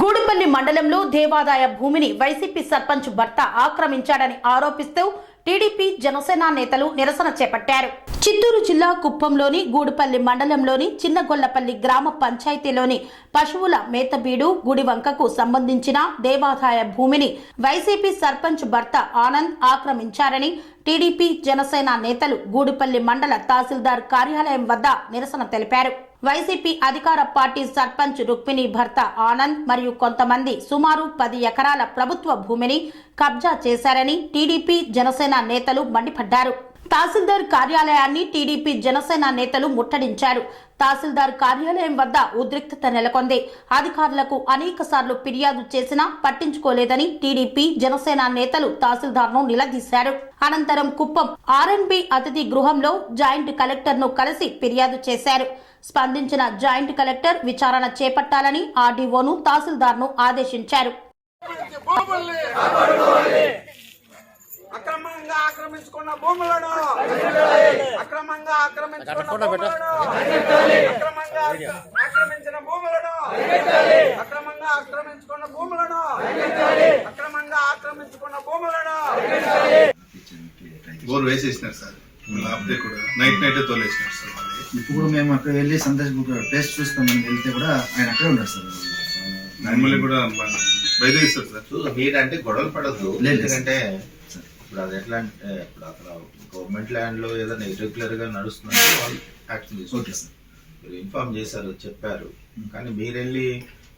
గూడుపల్లి మండలంలో దేవాదాయ భూమిని వైసీపీ సర్పంచ్ భర్త ఆక్రమించాడని ఆరోపిస్తూ టీడీపీ జనసేన నేతలు నిరసన చేపట్టారు. చిత్తూరు జిల్లా కుప్పంలోని గూడుపల్లి మండలంలోని చిన్నగొల్లపల్లి గ్రామ పంచాయతీలోని పశువుల మేతబీడు గుడివంకకు సంబంధించిన దేవాదాయ భూమిని వైసీపీ సర్పంచ్ భర్త ఆనంద్ ఆక్రమించారని టీడీపీ జనసేన నేతలు గూడుపల్లి మండల తహసీల్దార్ కార్యాలయం వద్ద నిరసన తెలిపారు. వైసీపీ అధికార పార్టీ సర్పంచ్ రుక్మిణి భర్త ఆనంద్ మరియు కొంతమంది సుమారు పది ఎకరాల ప్రభుత్వ భూమిని కబ్జా చేశారని టీడీపీ జనసేన నేతలు మండిపడ్డారు. తహసీల్దార్ కార్యాలయాన్ని టీడీపీ జనసేన నేతలు ముట్టడించారు. తహసీల్దార్ కార్యాలయం వద్ద ఉద్రిక్తత నెలకొంది. అధికారులకు అనేక సార్లు ఫిర్యాదు చేసినా పట్టించుకోలేదని టీడీపీ జనసేన నేతలు తహసీల్దార్ను నిలదీశారు. అనంతరం కుప్పం ఆర్ఎన్బి అతిథి గృహంలో జాయింట్ కలెక్టర్ను కలిసి ఫిర్యాదు చేశారు. స్పందించిన జాయింట్ కలెక్టర్ విచారణ చేపట్టాలని ఆర్డీఓను తహసీల్దార్ను ఆదేశించారు. అక్రమంగా ఆక్రమించుకున్న భూములను. అక్రమంగా ఆక్రమించుకున్న భూములను. అక్రమంగా ఆక్రమించిన భూములను. అక్రమంగా ఆక్రమించుకున్న భూములను. అక్రమంగా ఆక్రమించుకున్న భూములను. బోర్ వేసేసినారు సార్. లేకపోతే కూడా నైట్ నైట్ తోలేసినారు సార్ ఇప్పుడు మేము అక్కడ వెళ్ళి సందేశ్ బుక్ ప్లేస్ చూస్తామని వెళ్తే కూడా ఆయన అక్కడే ఉన్నారు సార్. మమ్మల్ని కూడా బయటేస్తారు సార్. చూ మీరంటే గొడవలు పడద్దు. లేదు. ఎందుకంటే ఇప్పుడు అది ఎట్లా అంటే ఇప్పుడు అక్కడ గవర్నమెంట్ ల్యాండ్లో ఏదైనా ఇర్రెగ్యులర్గా నడుస్తుందంటే వాళ్ళు యాక్షన్ ఓకే తీసుకుంటారు సార్ మీరు ఇన్ఫార్మ్ చేశారు చెప్పారు కానీ మీరెళ్ళి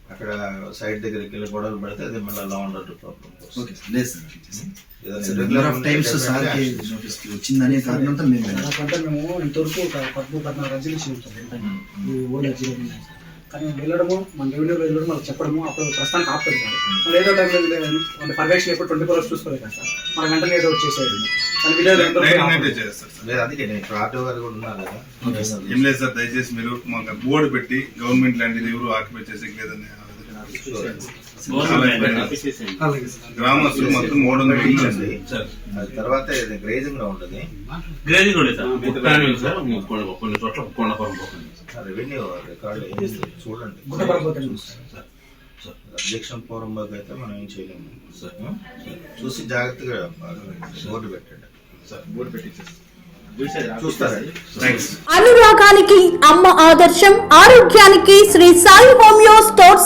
అక్కడ సైడ్ దగ్గరికి వెళ్ళి గొడవలు పడితే అది మళ్ళీ లా ఉండదు ప్రాబ్లం ఓకే సార్ లేదు సార్ ఏదైనా సార్ irregular నెంబర్ ఆఫ్ ఉంటే టైమ్స్ definitely సార్కి action తీసుకుంటారు. నోటీస్ వచ్చిందనే కారణంతో మేము వెళ్ళాం ఇంతవరకు పద్నాలుగు రజలు కానీ మేము వెళ్ళడము మన రెవెన్యూ వెళ్ళడం మనకు చెప్పడము అప్పుడు ప్రస్తుతానికి ఆపుతుంది సార్ ఏదో టైంలో అంటే పర్యవేక్షణ ఎప్పుడు ట్వంటీ ఫోర్ అవర్స్ చూసుకోలేదు కదా సార్. మన వెంటనే ఏదో కానీ లేదు అందుకే నేను ఇప్పుడు ఆటో గారు కూడా ఉన్నారు కదా. ఏం లేదు సార్ దయచేసి మీరు మాకు బోర్డు పెట్టి గవర్నమెంట్ ల్యాండ్ ఇది ఎవరు ఆక్యుపై చేసేకి లేదని గ్రామస్తులు మొత్తం మూడు వందల ఇల్లు ఉంది. సార్ అది తర్వాత ఇది గ్రేజింగ్లో కూడా కొన్ని చోట్ల కొండపురం పోతుంది. రెవెన్యూ రికార్డు ఏం చేస్తారు చూడండి. గుట్టపడిపోతుంది సార్ అబ్జెక్షన్ పూర్వం అయితే మనం ఏం చేయలేము. సార్ చూసి జాగ్రత్తగా బోర్డు పెట్టండి. సార్ బోర్డు థ్యాంక్స్ అనురాగానికి అమ్మ ఆదర్శం ఆరోగ్యానికి Shri Sai homeo